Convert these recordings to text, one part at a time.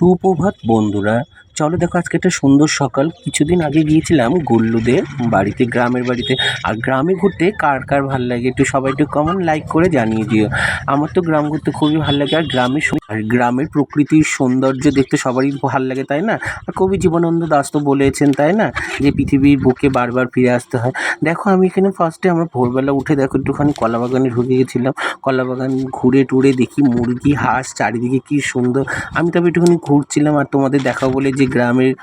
সুপ্রভাত বন্ধুরা। চলো দেখো, আজকে একটা সুন্দর সকাল। কিছুদিন আগে গিয়েছিলাম গুল্লুদের বাড়িতে, গ্রামের বাড়িতে। আর গ্রামে ঘুরতে কার কার ভালো লাগে? একটু সবাই একটু কমন লাইক করে জানিয়ে দিও। আমার তো গ্রাম ঘুরতে খুবই ভালো লাগে। আর গ্রামে আর গ্রামের প্রকৃতির সৌন্দর্য দেখতে সবারই ভালো লাগে, তাই না? আর কবি জীবনানন্দ দাস তো বলেছেন, তাই না? যে পৃথিবীর বুকে বারবার ফিরে আসতে হয়। দেখো, আমি এখানে ফার্স্টে আমরা ভোরবেলা উঠে দেখো, একটুখানি কলা বাগানে ঢুকে গেছিলাম। কলা বাগান ঘুরে টুরে দেখি মুরগি, হাঁস, চারিদিকে কি সুন্দর। আমি তবে একটুখানি ঘুরছিলাম আর তোমাদের দেখা বলে যে গ্রামের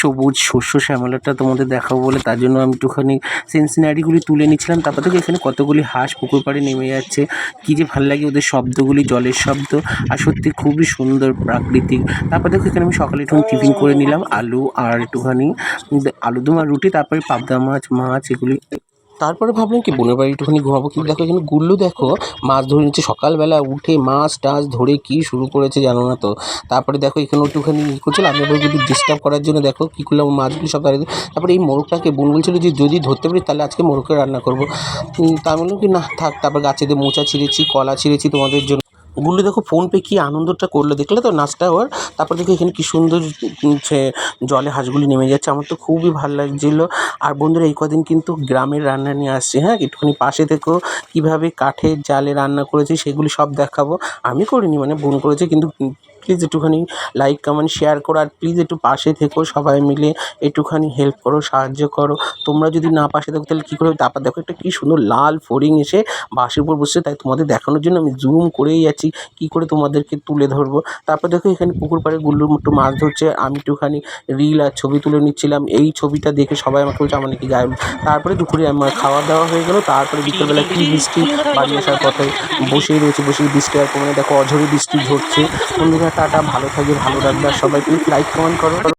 সবুজ শস্য শ্যামলাটা তোমাদের দেখাবো বলে তার জন্য আমি একটুখানি সিনসিনারিগুলি তুলে নিচ্ছিলাম। তারপর থেকে এখানে কতগুলি হাঁস পুকুর পাড়ে নেমে যাচ্ছে। কী যে ভালো লাগে ওদের শব্দগুলি, জলের শব্দ। আর সত্যি খুবই সুন্দর প্রাকৃতিক। তারপর থেকে এখানে আমি সকালে একটু টিফিন করে নিলাম, আলু আর একটুখানি আলুদম আর রুটি, তারপরে পাবদা মাছ মাছ এগুলি তারপরে ভাবলাম কি, বোনের বাড়ি একটুখানি ঘুমাবো। কিন্তু দেখো এখানে গুল্লু দেখো, মাছ ধরে নিচ্ছে। সকালবেলা উঠে মাছ টাছ ধরে কি শুরু করেছে জানো না তো? তারপরে দেখো এখানে একটুখানি ই করছিল। আমি আবার যদি ডিস্টার্ব করার জন্য দেখো কী করলাম মাছগুলি সব দাঁড়িয়ে তারপরে এই মোরগটাকে বোন বলছিল যে, যদি ধরতে পারি তাহলে আজকে মোরগকে রান্না করব। তার বললাম কি, না, থাক, তারপর গাছেতে মোচা ছিঁড়েছি, কলা ছিঁড়েছি তোমাদের জন্য। গুল্লু দেখো ফোনপে কী আনন্দটা করল, দেখলে তো নাচটা ওর? তারপর দেখো এখানে কী সুন্দর সে জলে হাঁসগুলি নেমে যাচ্ছে, আমার তো খুবই ভালো লাগছিল। আর বন্ধুরা, এই কদিন কিন্তু গ্রামের রান্না নিয়ে আসছি হ্যাঁ? একটুখানি পাশে থেকেও কীভাবে কাঠের জালে রান্না করেছি, সেগুলি সব দেখাবো। আমি করিনি মানে বোন করেছে, কিন্তু প্লিজ একটুখানি লাইক কমেন্ট শেয়ার করো আর প্লিজ একটু পাশে থেকো, সবাই মিলে একটুখানি হেল্প করো, সাহায্য করো। তোমরা যদি না পাশে থাকো, তাহলে কী করে হবে? তারপর দেখো একটা কী সুন্দর লাল ফড়িং এসে বাসের উপর বসে তাই তোমাদের দেখানোর জন্য আমি জুম করেই যাচ্ছি, কী করে তোমাদেরকে তুলে ধরবো? তারপর দেখো এখানে পুকুর পাড়ে গুল্লুর একটু মাছ ধরছে, আমি একটুখানি রিল আর ছবি তুলে নিচ্ছিলাম, এই ছবিটা দেখে সবাই আমাকে বলছে, আমার নাকি গায়ে তারপরে দুপুরে আমার খাওয়া দাওয়া হয়ে গেলো, তারপরে বিকেলবেলা কী বৃষ্টি বাড়ি আসার কথায় বসেই রয়েছে বসে বৃষ্টি আর কমে দেখো অঝরে বৃষ্টি ঝরছে বন্ধুরা টাটা ভালো থাকি ভালো রাখবে সবাই প্লিজ লাইক কমেন্ট করো।